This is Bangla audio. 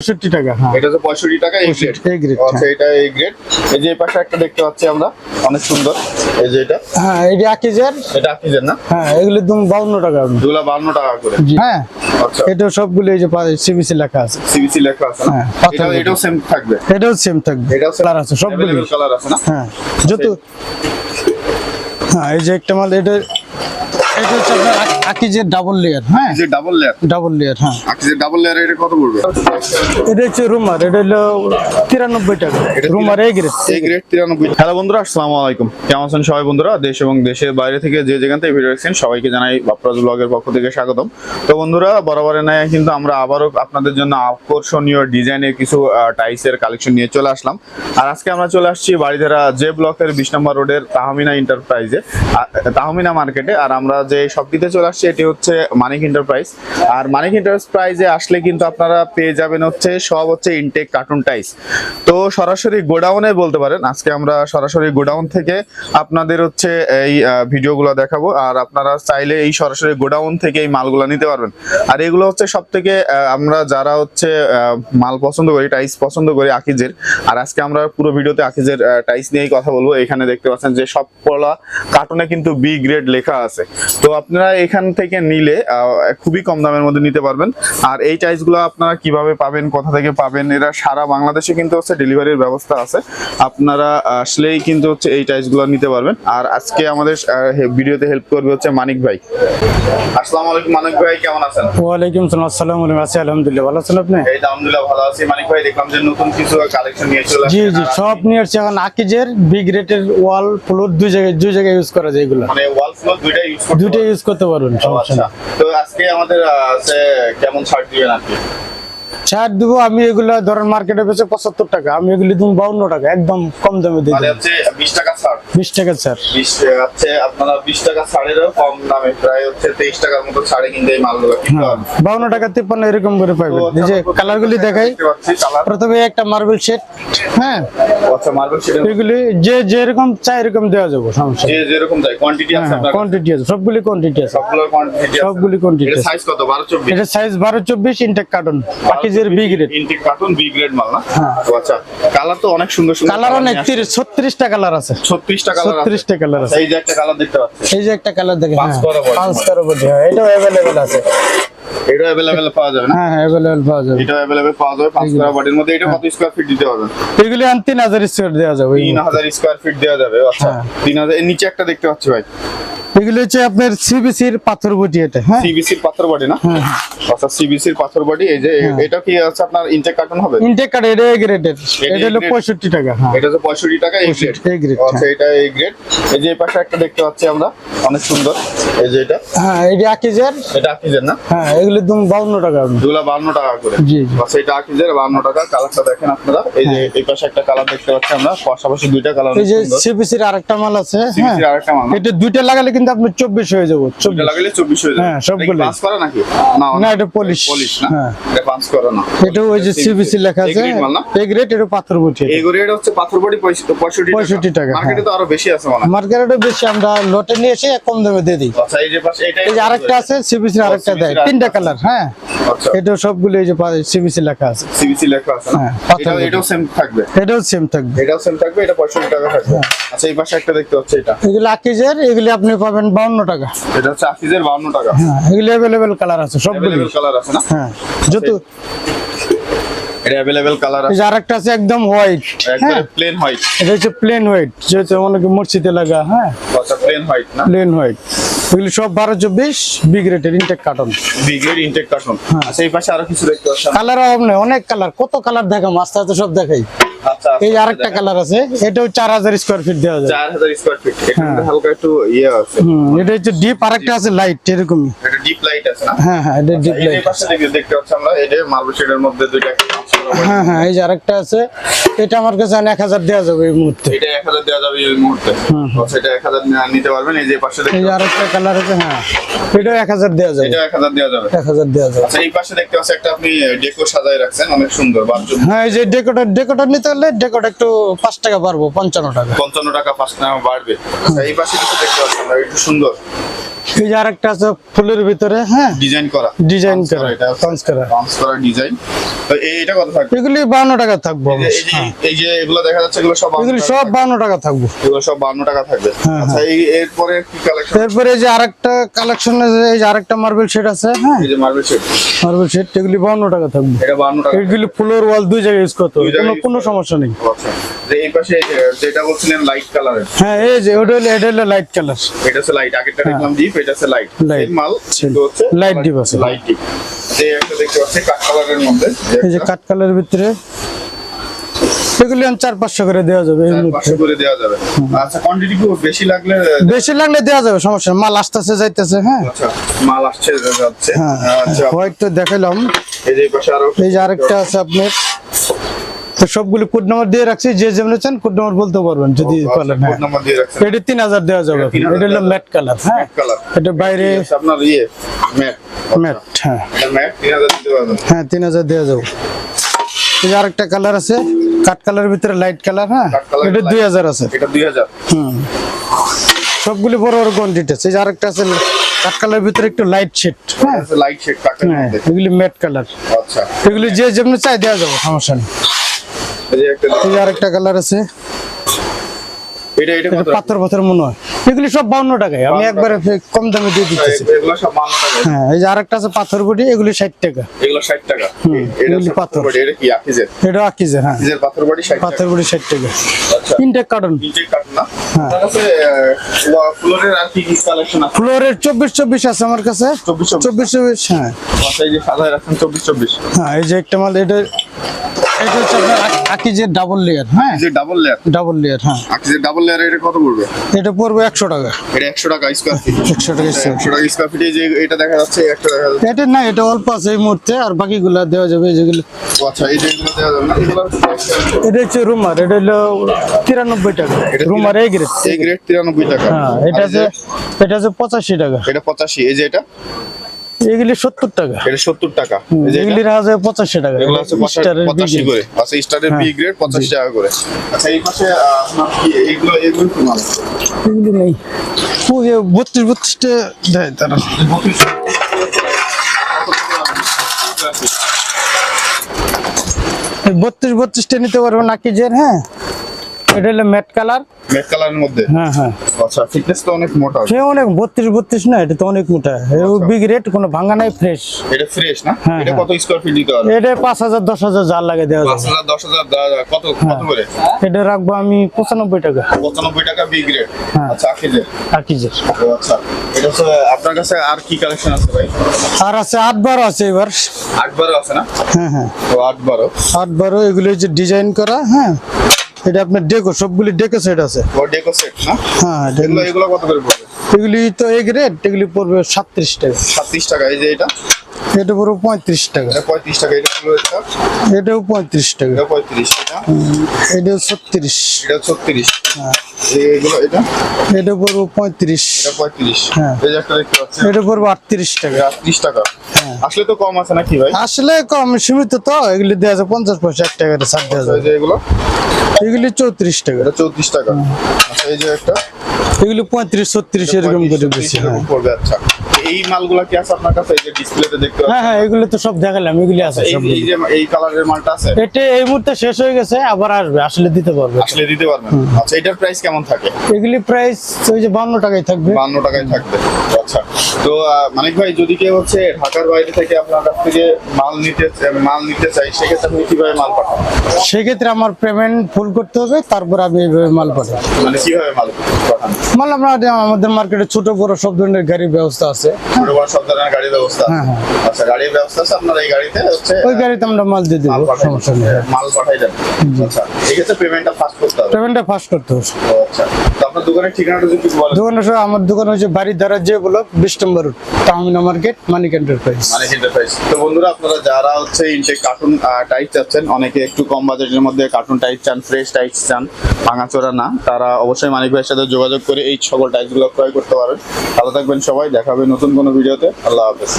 পঁয়ষট্টি টাকা হ্যাঁ। এটা হচ্ছে পঁয়ষট্টি টাকা এই গ্রেড এই grade, আচ্ছা এটা এই গ্রেড এই যে পাশে একটা দেখতে পাচ্ছি আমরা অনেক সুন্দর। এই যে এটা। হ্যাঁ এই যে আকিজের এটা আকিজের না? হ্যাঁ এগুলো তুমি বাউন্ন টাকা। এগুলা বান্ন টাকা করে। হ্যাঁ। আচ্ছা। এটা সবগুলো এই যে সিবিসি লেখা আছে। সিবিসি লেখা আছে না? হ্যাঁ, এটা এটাও সেম থাকবে। এটাও সেম থাকবে। এটাও কালার আছে সবগুলো কালার আছে না? হ্যাঁ যত হ্যাঁ এই যে একটা মাল এটা এটা হচ্ছে আপনার আকিজের ডাবল লেয়ার হ্যাঁ? যে ডাবল লেয়ার ডাবল লেয়ার হ্যাঁ। আকিজের ডাবল লেয়ার এটা কত পড়বে? এটা হচ্ছে রুমার এটা হলো তিরানব্বই টাকা। এটা রুমার এই গ্রেড এই গ্রেড তিরানব্বই হ্যালো বন্ধুরা আসসালামু আলাইকুম। কেমন আছেন সবাই বন্ধুরা? দেশ এবং দেশের বাইরে থেকে যে যেখান থেকে ভিডিও দেখছেন সবাইকে জানাই বাপ্রাজ ব্লগের পক্ষ থেকে স্বাগতম। তো বন্ধুরা বরাবরের ন্যায় কিন্তু আমরা আবারও আপনাদের জন্য আকর্ষণীয় ডিজাইনের কিছু টাইসের কালেকশন নিয়ে চলে আসলাম। আর আজকে আমরা চলে আসছি বাড়িধারা জে ব্লকের বিশ নম্বর রোডের তাহমিনা এন্টারপ্রাইজে তাহমিনা মার্কেটে আর আমরা যে শপটিতে চলে আসছি, এটি হচ্ছে মানিক এন্টারপ্রাইজ আর মানিক এন্টারপ্রাইজে আসলে কিন্তু আপনারা পেয়ে যাবেন হচ্ছে, সব হচ্ছে ইনটেক কার্টুন টাইস তো সরাসরি গোডাউনে বলতে পারেন, আজকে আমরা সরাসরি গোডাউন থেকে আপনাদের হচ্ছে এই ভিডিওগুলো দেখাবো, আর আপনারা চাইলে এই সরাসরি গোডাউন থেকে এই মালগুলো নিতে পারবেন। আর এগুলো হচ্ছে সব থেকে আমরা যারা হচ্ছে মাল পছন্দ করি টাইস পছন্দ করি আকিজের, আর আজকে আমরা পুরো ভিডিওতে আকিজের টাইস নিয়েই কথা বলব। এখানে দেখতে পাচ্ছেন যে সব কলা কার্টুনে কিন্তু বি গ্রেড লেখা আছে। তো আপনারা এখান থেকে নিলে খুবই কম দামের মধ্যে নিতে পারবেন। আর এই টাইসগুলো আপনারা কীভাবে পাবেন কোথা থেকে পাবেন এরা সারা বাংলাদেশে কিন্তু হচ্ছে ডেলিভারির ব্যবস্থা আছে। আপনারা আসলেই কিন্তু হচ্ছে এই টাইসগুলো নিতে পারবেন। আর আজকে আমাদের ভিডিওতে হেল্প করবে হচ্ছে মানিক ভাই। আসসালামু আলাইকুম মানিক ভাই কেমন আছেন? ওয়ালাইকুম সালাম আসসালামু আলাইকুম। আছি আলহামদুলিল্লাহ ভালো আছেন আপনি? এই আলহামদুলিল্লাহ ভালো আছি। মানিক ভাই দেখলাম যে নতুন কিছু কালেকশন নিয়ে চলে জি জি সব নিয়ে আসছে। এখন আকিজের বিগ রেটের ওয়াল ফ্লোর দুই জায়গায় দুই জায়গায় ইউজ করা যায় এগুলো। মানে ওয়াল ফ্লোর দুইটা ইউজ করতে দুইটা ইউজ করতে পারবেন সমস্যা আচ্ছা। তো আজকে আমাদের কেমন ছাড় দিবেন আপনি? ছাড় দেবো আমি এগুলো ধরেন মার্কেটে বেচে পঁচাত্তর টাকা আমি এগুলি তুমি বাউন্ন টাকা একদম কম দামে দেবো। হচ্ছে বিশ টাকা ছাড়। বিশ টাকা স্যার হচ্ছে আপনারা বিশ টাকা ছাড়েরও কম দামে প্রায় হচ্ছে তেইশ টাকার মতো ছাড়ে কিন্তু এই মালগুলো হ্যাঁ বাউন্ন টাকা তিপ্পান্ন এরকম করে এই যে কালার গুলি দেখাই। প্রথমে একটা মার্বেল সেট হ্যাঁ? আচ্ছা মার্বেল এগুলি যে যেরকম চাই এরকম দেওয়া যাবে সমস্যা যে যেরকম যায় কোয়ান্টিটি আছে হ্যাঁ আপনার কোয়ান্টিটি আছে সবগুলি কোয়ান্টিটি আছে। কোয়ান্টিটি সবগুলি আছে। সাইজ কত? 12 24 এটা সাইজ বারো চব্বিশ intact carton পাকিজের big rate intake cartoon B grade মাল না হ্যাঁ। ও আচ্ছা কালার তো অনেক সুন্দর সুন্দর কালার অনেক তিরিশ ছত্রিশটা কালার আছে 36 টা কালার আছে ছত্রিশটা কালার আছে এই যে একটা কালার দেখতে পাচ্ছি এই যে একটা কালার দেখে পাঁচ হ্যাঁ, কারো body। পাঁচ কারো body, হ্যাঁ এটাও অ্যাভেলেবেল আছে এটা अवेलेबल পাওয়া যাবে না হ্যাঁ হ্যাঁ অ্যাভেলেবেল পাওয়া যাবে এটা अवेलेबल পাওয়া যাবে 5 স্কয়ার বডির মধ্যে এটা কত স্কয়ার ফিট দিতে হবে এগুলি আন তিন হাজার স্কোয়ার দেওয়া যাবে এই তিন হাজার স্কোয়ার ফিট দেওয়া যাবে আচ্ছা হ্যাঁ। তিন হাজার এর নিচে একটা দেখতে পাচ্ছি ভাই এগুলি হচ্ছে আপনার সিবিসির পাথর বটি এটা হ্যাঁ? সিবিসির পাথর বডি না? হ্যাঁ আচ্ছা সিবিসির পাথর বডি এই যে এটা কি আছে আপনার ইনটেক কার্টন হবে? ইনটেক কার্ড এটা এই গ্রেডের এটা হলো grade? পঁয়ষট্টি টাকা হ্যাঁ। এটা তো পঁয়ষট্টি টাকা এই গ্রেড এই grade, আচ্ছা এটা এই গ্রেড এই যে পাশে একটা দেখতে পাচ্ছি আমরা অনেক সুন্দর। এই যে এটা। হ্যাঁ যে আকিজের। এটা আকিজের না? হ্যাঁ এগুলো তুমি বাউন্ন টাকা দুলা বান্ন টাকা করে। জি আচ্ছা এটা আকিজের বান্ন টাকা। কালারটা দেখেন আপনারা। এই যে এই পাশে একটা কালার দেখতে পাচ্ছি আমরা। পাশাপাশি দুইটা কালার এই যে সিবিসির আরেকটা মাল আছে হ্যাঁ। সিবিসির আরেকটা মাল এটা দুইটা লাগালে কিন্তু আপনার চব্বিশ হয়ে যাব এটা চব্বিশ। লাগালে চব্বিশ হয়ে যাবে। হ্যাঁ, সবগুলোই। পাঁচ করা নাকি? না না, এটা polish। পলিশ না। হ্যাঁ। এটা পাঁচ করা না। এটা ওই যে সিবিসি লেখা আছে এই grade মাল না? এই গ্রেড এটা পাথর বটি এই গ্রেড হচ্ছে পাথর বডি পঁয়ষট্টি 65 টাকা, মার্কেটে তো আরও বেশি আছে মনে মার্কেটে বেশি আমরা লটে নিয়ে এসে কম দামে দিয়ে দিই। আচ্ছা এই যে পাশে এটা এই যে আরেকটা আছে সিবিসির আরেকটা দেয়। তিনটা কালার হ্যাঁ। আচ্ছা। এটা সবগুলো এই যে সিবিসি লেখা আছে। সিবিসি লেখা আছে না? হ্যাঁ। এটাও সেম থাকবে। এটাও সেম থাকবে। এটাও সেম থাকবে এটা পঁয়ষট্টি টাকা থাকবে। হ্যাঁ। আচ্ছা এই পাশে একটা দেখতে হচ্ছে এটা। এগুলো আকিজের এগুলি আপনি পাবেন বাউন্ন টাকা। এটা হচ্ছে বাউন্ন টাকা। হ্যাঁ এগুলি অ্যাভেলেবেল কালার আছে সবগুলি। কালার আছে না? হ্যাঁ যত এটা অ্যাভেলেবেল কালার আছে। আরেকটা আছে একদম হোয়াইট একবারে হ্যাঁ প্লেন হোয়াইট এটা হচ্ছে প্লেন হোয়াইট যেহেতু অনেকে মসজিদে লাগা হ্যাঁ। আচ্ছা প্লেন হোয়াইট না? প্লেন হোয়াইট এগুলি সব বারো চব্বিশ বিগ রেটের ইনটেক কার্টন বিগের ইনটেক কার্টন। আচ্ছা এই পাশে আরও কিছু দেখতে পাচ্ছেন কালার অভাব নেই অনেক কালার কত কালার দেখাম আস্তে আস্তে সব দেখাই। এই যে আরেকটা কালার আছে এটাও চার হাজার স্কোয়ার ফিট দেওয়া যায়। 4000 স্কয়ার ফিট এটা। হালকা একটু ইয়ে আছে। হুম এটা হচ্ছে ডিপ আরেকটা আছে লাইট এরকমই। এটা ডিপ লাইট আছে না? হ্যাঁ হ্যাঁ এটা ডিপ লাইট পাশে দেখতে- দেখতে পাচ্ছি আমরা এই যে মার্বেল শেডের মধ্যে দুইটা টাকা হ্যাঁ হ্যাঁ এই যে আরেকটা আছে এটা আমার কাছে এক হাজার দেওয়া যাবে এই মুহূর্তে। এটা এক হাজার দেওয়া যাবে এই মুহূর্তে। আচ্ছা, এটা এক হাজার নিতে পারবেন এই যে পাশে এই দেখতে যে আরেকটা কালার আছে হ্যাঁ এক হাজার দেওয়া যাবে। এটা এক হাজার দেওয়া যাবে। এক হাজার দেওয়া যাবে। আচ্ছা এই পাশে দেখতে পাচ্ছি একটা আপনি ডেকো সাজায় রাখছেন অনেক সুন্দর বাথরুম। হ্যাঁ এই যে ডেকোটার ডেকোটার নিতে হলে ডেকোটা একটু পাঁচ টাকা পারব পঞ্চান্ন টাকা। পঞ্চান্ন টাকা ফার্স্ট টাইম বাড়বে। আচ্ছা এই পাশে কিছু দেখতে পাচ্ছি আমরা একটু সুন্দর। এই যে আরেকটা আছে ফুলের ভিতরে হ্যাঁ? ডিজাইন করা। ডিজাইন করা। এটা পাঞ্চ করা। বাউন্স করা ডিজাইন তো এই- এটা কত থাকবে? এগুলি বাউন্ন টাকা থাকব এই যে- এই যে এগুলো দেখা যাচ্ছে এগুলো সব 52 এগুলি সব থাকবে। বাউন্ন টাকা থাকব। এগুলো সব 52 টাকা থাকবে। হ্যাঁ, আচ্ছা এই এরপরে কি কালেকশন এরপরে এই যে আরেকটা কালেকশন এই যে আরেকটা মার্বেল সেট আছে হ্যাঁ? এই যে মার্বেল সেট মার্বেল সেট এগুলি বাউন্ন টাকা থাকবে। এটা 52 টাকা এগুলি ফুলের ওয়াল দুই জায়গায় ইউজ করতে কোনো কোনো সমস্যা নেই। আচ্ছা যে এই পাশে যেটা বলছিলেন লাইট কালারের হ্যাঁ এই যে ওটা হলো এটা হলো লাইট কালার এটা হচ্ছে লাইট আগেরটা দেখলাম ডিপ এটা হচ্ছে লাইট হ্যাঁ। মাল কিন্তু হচ্ছে Light deep আছে। লাইট ডিপ যে একটা দেখতে পাচ্ছি কাট কালারের মধ্যে। এই যে কাঠ কালারের ভিতরে এগুলি চার পাঁচশো করে দেওয়া যাবে করে দেওয়া আচ্ছা কোয়ান্টিটি বেশি লাগলে? বেশি লাগলে দেওয়া যাবে সমস্যা মাল আসতেছে যাইতেছে হ্যাঁ। আচ্ছা মাল আসছে যাচ্ছে। হ্যাঁ আচ্ছা। হোয়াইট তো এই যে আরেকটা আছে আপনার। তো সবগুলো কোড নাম্বার দিয়ে রাখছি যে যেমন চান কোড নাম্বার বলতে পারবেন যদি হ্যাঁ। নাম্বার দিয়ে রাখছেন। এটা তিন হাজার দেওয়া যাবে। এটা হলো ম্যাট কালার হ্যাঁ। কালার এটা বাইরে আপনার ইয়ে ম্যাট ম্যাট হ্যাঁ। হ্যাঁ তিন হাজার দেওয়া যাবে। এই আরেকটা কালার আছে কাঠ কালারের ভিতরে লাইট কালার হ্যাঁ? এটা। দুই হাজার আছে। এটা দুই হাজার। হুম। সবগুলি বড় বড় কোয়ান্টিটি আছে। এই যে আরেকটা আছে কাঠ কালারের ভিতরে একটু লাইট শেড হ্যাঁ? লাইট শেড হ্যাঁ মধ্যে। এগুলি ম্যাট কালার আচ্ছা। এগুলি যে যেমনি চাই দেওয়া যাবে সমস্যা নেই। এই যে একটা এই যে আরেকটা কালার আছে। এটা এটা এটা কত পাথর পাথর মনে হয়। এগুলি সব বাউন্ন টাকায়। আমি একবারে কম দামে দিয়ে দিতেছি। এগুলো সব বান্ন টাকা হ্যাঁ এই যে আরেকটা আছে পাথর বডি এগুলি ষাট টাকা। এগুলো ষাট টাকা। এগুলি পাথর। বডি এটা কি আকিজের? এটা আকিজের হ্যাঁ। আকিজের পাথর বডি ষাট টাকা। পাথর বডি ষাট টাকা। আচ্ছা। কার্টন কাটুন না? হ্যাঁ। তার কাছে ফ্লোরের আর কি কি কালেকশন আছে? ফ্লোরের চব্বিশ চব্বিশ আছে আমার কাছে। চব্বিশ চব্বিশ। চব্বিশ চব্বিশ হ্যাঁ। আচ্ছা এই যে হ্যাঁ এই যে একটা মাল এটা এটা হচ্ছে আপনার আক- আকিজের ডাবল লেয়ার হ্যাঁ? যে ডাবল লেয়ার ডাবল লেয়ার হ্যাঁ। আকিজের ডাবল লেয়ার এটা কত পড়বে? এটা পড়বে একশো টাকা। এটা একশো টাকা স্কোয়ার ফিট একশো টাকা square একশো টাকা স্কোয়ার ফিট যে এটা দেখা যাচ্ছে একটা দেখা যাচ্ছে এটা না এটা অল্প আছে এই মুহূর্তে আর বাকিগুলা দেওয়া যাবে যেগুলো। আচ্ছা এই যে এগুলো দেওয়া যাবে না এটা হচ্ছে রুমার এটা হলো তিরানব্বই টাকা। এটা রুমার এই গ্রেড এই গ্রেড তিরানব্বই টাকা। হ্যাঁ এটা আর যে- এটা আছে পঁচাশি টাকা। এটা পঁচাশি এই যে এটা? এগুলি সত্তর টাকা। এটা সত্তর টাকা। এগুলির আছে পঁচাশি টাকা। এগুলো পঁচা- পঁচাশি করে। আচ্ছা স্টারের। বি গ্রেড পঁচাশি টাকা করে। আচ্ছা এই পাশে আপনার কি এইগুলো এগুলো কি মাল? এগুলি নেই। বত্রিশটা দেয় তারা। বত্রিশ বত্রিশটা নিতে পারব নাকি যে হ্যাঁ? এটা হলো ম্যাট কালার মেট কালারের মধ্যে? হ্যাঁ হ্যাঁ। আচ্ছা ফিটনেস তো অনেক মোটা। সে অনেক বত্রিশ বত্রিশ না এটা তো অনেক মোটা। বিগ রেট কোনো ভাঙা নাই ফ্রেশ এটা ফ্রেশ না? হ্যাঁ, এটা হ্যাঁ। কত স্কোয়ার ফিট দিতে পারবে এটা পাঁচ হাজার দশ হাজার জাল লাগে দেওয়া যাবে। হাজার দশ হাজার দা- কত হ্যাঁ। কত করে? এটা রাখব আমি পঁচানব্বই টাকা। পঁচানব্বই টাকা বি গ্রেড হ্যাঁ। আচ্ছা আখিজের আকিজের আচ্ছা। এটা হচ্ছে আপনার কাছে আর কি কালেকশন আছে ভাই? আর আছে আট বারো আছে এবার। আট বারো আছে না? হ্যাঁ হ্যাঁ। ও আট বারো। আট বারো এগুলো যে ডিজাইন করা হ্যাঁ। এটা আপনার ডেকো সবগুলি ডেকো সেট আছে। ডেকো সেট না? হ্যাঁ এগুলো এগুলো কত করে পড়বে? এগুলি তো এক রেট এগুলি পড়বে সাতত্রিশ টাকা। সাতত্রিশ টাকা এই যে এটা? এটা পড়বে পঁয়ত্রিশ টাকা। পঁয়ত্রিশ টাকা এটা কিলো এটা এটাও পঁয়ত্রিশ টাকা। এটা পঁয়ত্রিশ এটা? এটা ছত্রিশ। এটা ছত্রিশ। হ্যাঁ। এগুলো এটা? এটা পড়বে পঁয়ত্রিশ। এটা পঁয়ত্রিশ। হ্যাঁ। এই এটা পড়বে আটত্রিশ টাকা। এটা ত্রিশ টাকা। হ্যাঁ। আসলে তো কম আছে নাকি ভাই? আসলে কম সীমিত তো। এগুলি দেওয়া আছে পঞ্চাশ পয়সা এক টাকা ছাড় দেওয়া এই যে এগুলো? এগুলি চৌত্রিশ টাকা। চৌত্রিশ টাকা। আচ্ছা এই যে একটা? এগুলি পঁয়ত্রিশ ছত্রিশ এরকম করে বেশি হ্যাঁ। এই মালগুলা কি আছে আপনার কাছে? এই যে ডিসপ্লেতে দেখতে হ্যাঁ হ্যাঁ এগুলো তো সব দেখালাম এগুলি আছে এই যে এই কালারের মালটা আছে? এটা এই মুহূর্তে শেষ হয়ে গেছে আবার আসবে আসলে দিতে পারবে। আসলে দিতে পারবেন? আচ্ছা এটার প্রাইস কেমন থাকে? এগুলি প্রাইস ওই যে বান্ন টাকায় থাকবে। বান্ন টাকায় থাকবে। আচ্ছা তো মানিক ভাই যদি কেউ হচ্ছে ঢাকার বাইরে থেকে আপনার কাছ থেকে মাল নিতে মাল নিতে চাই সেক্ষেত্রে আপনি কীভাবে মাল পাঠান? সেক্ষেত্রে আমার পেমেন্ট ফুল করতে হবে তারপর আমি এইভাবে মাল পাঠাবো। মানে কীভাবে মাল পাঠান? মাল আমরা আমাদের মার্কেটে ছোট বড় সব ধরনের গাড়ির ব্যবস্থা আছে। ছোট সব ধরনের গাড়ির ব্যবস্থা। আছে? হ্যাঁ, হ্যাঁ। আচ্ছা গাড়ির ব্যবস্থা আছে আপনার এই গাড়িতে? হচ্ছে ওই গাড়িতে আমরা মাল দিয়ে মাল দেবো পাঠাই সমস্যা নেই। মাল পাঠাই দেন আচ্ছা পেমেন্টটা ফাস্ট করতে হবে। পেমেন্টটা ফাস্ট করতে হবে। আচ্ছা আপনার দোকানের ঠিকানাটা যদি বলেন। দোকান আমার দোকান হচ্ছে বাড়ির দ্বারা যে ব্লক বিশ number road Tahmina market, Manik enterprise Manik enterprise তো বন্ধুরা, আপনারা যারা হচ্ছে ইনটেক কার্টুন টাইপ চাচ্ছেন, অনেকে একটু কম বাজেটের মধ্যে কার্টুন টাইপ চান ফ্রেশ টাইপ চান, ভাঙাচোরা না, তারা অবশ্যই মানিক ভাইয়ের সাথে যোগাযোগ করে এই সকল টাইপগুলো ক্রয় করতে পারেন। ভালো থাকবেন সবাই দেখা নতুন কোনো ভিডিওতে। আল্লাহ হাফেজ।